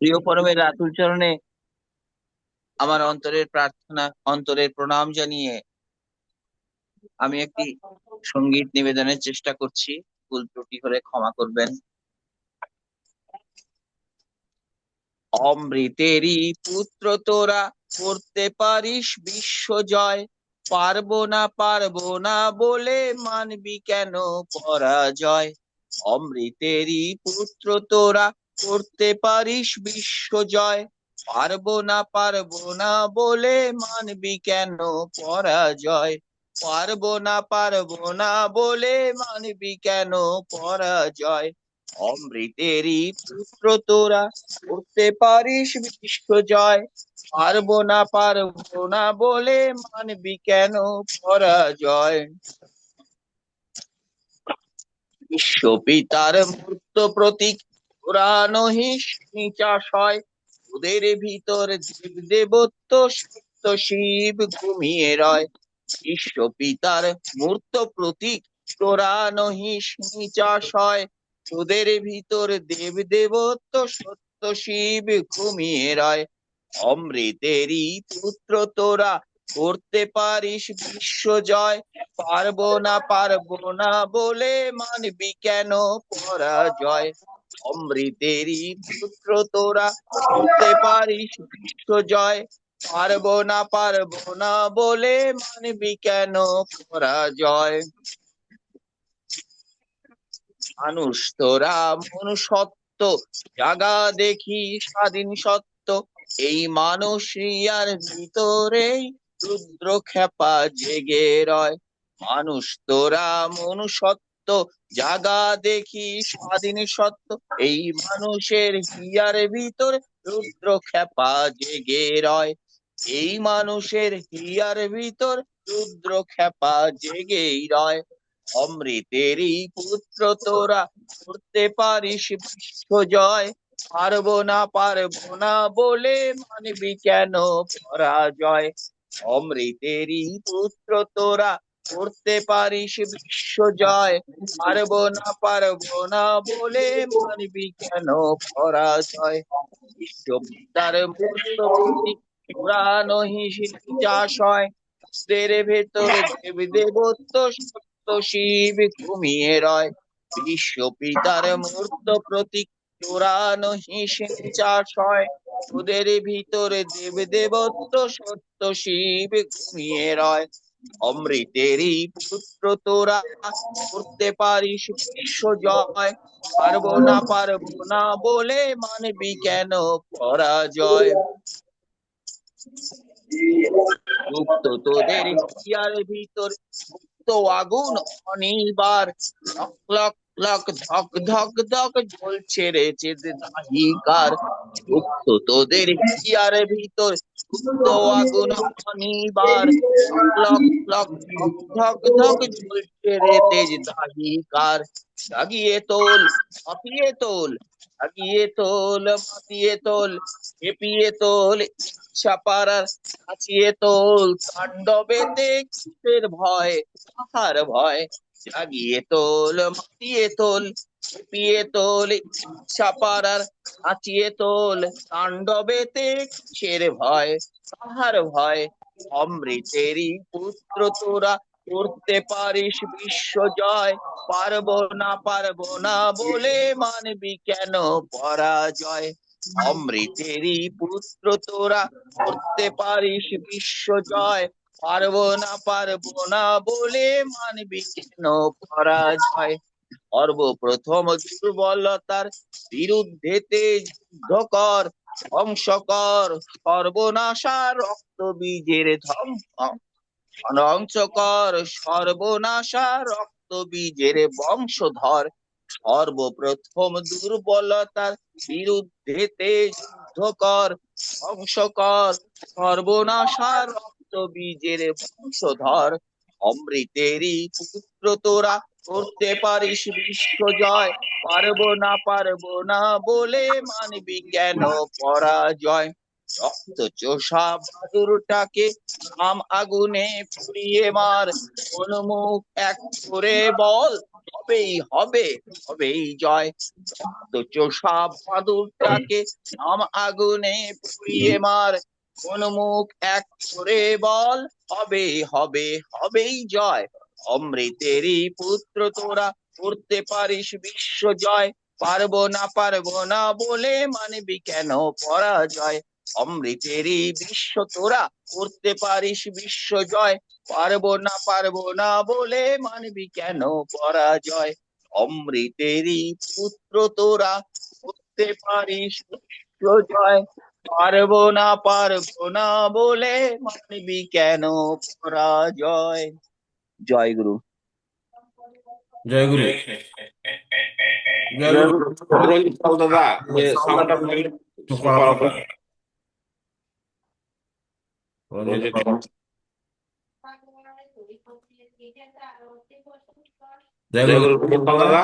প্রিয় পরমের রাতুল চরণে আমার অন্তরের প্রার্থনা, অন্তরের প্রণাম জানিয়ে আমি একটি সংগীত নিবেদনের চেষ্টা করছি। ভুল ত্রুটি হলে ক্ষমা করবেন। অমৃতেরই পুত্র তোরা করতে পারিস বিশ্ব জয়। পারব না পারব না বলে মানবি কেন পরাজয়? অমৃতেরই পুত্র তোরা করতে পারিস বিশ্ব জয়। পারব না পারব না বলে মানবি কেন পরাজয়? পারব না পারব না বলে মানবি কেন পরাজয়? অমৃতেরই পুত্র তোরা, করতে পারিস বিশ্ব জয়। পারব না পারব না বলে মানবি কেন পরাজয়? বিশ্ব পিতার মূর্ত প্রতীক ভিতর দেব দেবত্ব, সত্য শিব ঘুমিয়ে রয়। বিশ্ব পিতার মূর্ত প্রতীক নিচাশয় তোদের ভিতর দেব দেবত্ব, সত্য শিব ঘুমিয়ে রয়। অমৃতেরই পুত্র তোরা করতে পারিস বিশ্ব জয়। পারব না পারব না বলে মানবি কেন পরাজয়? অমৃতেরই পুত্র তোরা করতে পারিস বিশ্ব জয়। পারব না পারব না বলে মানবি কেন পরাজয়? মানুষ তোরা মনুষ্যত্ব জাগা দেখি স্বাধীন সত্য। এই মানুষিয়ার ভিতরেই রুদ্র খেপা জেগে রয়। মানুষ তোরা মনুষ্যত্ব জাগা দেখি স্বাধীন সত্য। এই মানুষের হিয়ার ভিতর রুদ্র খেপা জেগে রয়। এই মানুষের হিয়ার ভিতর রুদ্র খেপা জেগেই রয়। অমৃতেরই পুত্র তোরা করতে পারিস বিশ্ব জয়। পারব না পারব না বলে মানবি কেন পরাজয়? অমৃতেরই পুত্র তোরা করতে পারিস, বিশ্ব জয়। পারব না পারব না বলে মানবি কেন পরাজয়? বিশ্ব পিতার মূর্ত পুরানো দেব দেবত্ব সত্য শিব ঘুমিয়ে রয়। বিশ্ব মূর্ত প্রতীক পুরানো হিসেব চাষ হয় ওদের ভিতরে দেব দেবত্ব সত্য শিব ঘুমিয়ে রয়। অমৃতেরই পুত্র তোরা করতে পারিস বিশ্ব জয়। পারব না পারব না বলে মানবি কেন পরাজয়? মুক্ত তোদের হিয়ার ভিতর মুক্ত আগুন অনিবার। লক লক ধক ধক ধক, জ্বলছে রে চেদ দাহিকার মুক্ত তোদের হিয়ার ভিতর মুক্ত আগুন অনিবার লক লক ধক ধক জ্বলছে রে তেজ দাহিকার জাগিয়ে তোল, মাপিয়ে তোল, জাগিয়ে তোল, মাপিয়ে তোল, খেপিয়ে তোল, ইচ্ছা পাড়ার নাচিয়ে তোল। তাণ্ডবেতে কিসের ভয়? কাহার ভয়? জাগিয়ে তোল মাতিয়ে তোল খেপিয়ে তোল ইচ্ছা পাড়ার নাচিয়ে তোল। তাণ্ডবেতে কিসের ভয়? কাহার ভয়? অমৃতেরই পুত্র তোরা করতে পারিস বিশ্ব জয়। পারব না পারব না বলে মানবি কেন পরাজয়? অমৃতেরই পুত্র তোরা করতে পারিস বিশ্ব জয়। পারব না পারব না বলে মানবি কেন পরাজয়? সর্বপ্রথম দুর্বলতার বিরুদ্ধেতে যুদ্ধ কর ধ্বংস কর সর্বনাশা রক্ত বীজের ধ্বংস ধ্বংস কর সর্বনাশা রক্ত বীজের বংশধর। সর্বপ্রথম দুর্বলতার বিরুদ্ধেতে যুদ্ধ কর ধ্বংস কর সর্বনাশা রক্ত বীজের বংশধর। অমৃতেরই পুত্র তোরা করতে পারিস বিশ্ব জয়। পারব না পারব না বলে মানবি কেন পরাজয়? রক্ত চোষা বাদুরটাকে আম আগুনে পুড়িয়ে মার। কোন এক করে বল হবেই হবে হবেই জয়। তো চোষা বাদুরটাকে নাম আগুনে পুড়িয়ে মার। এক করে বল হবে হবে হবেই জয়। অমৃতেরই পুত্র তোরা করতে পারিস বিশ্ব জয়। পারব না পারব না বলে মানবি কেন পরাজয়? অমৃতেরই বিশ্ব তোরা করতে পারিস বিশ্ব জয়। পারব না পারব না বলে মানবি কেন পরাজয়? অমৃতেরই পুত্র তোরা করতে পারিস বিশ্ব জয়। পারব না পারব না বলে মানবি কেন পরাজয়? জয় গুরু জয় গুরু জয় গুরু দাদা। রঞ্জিত জয় গুরু দাদা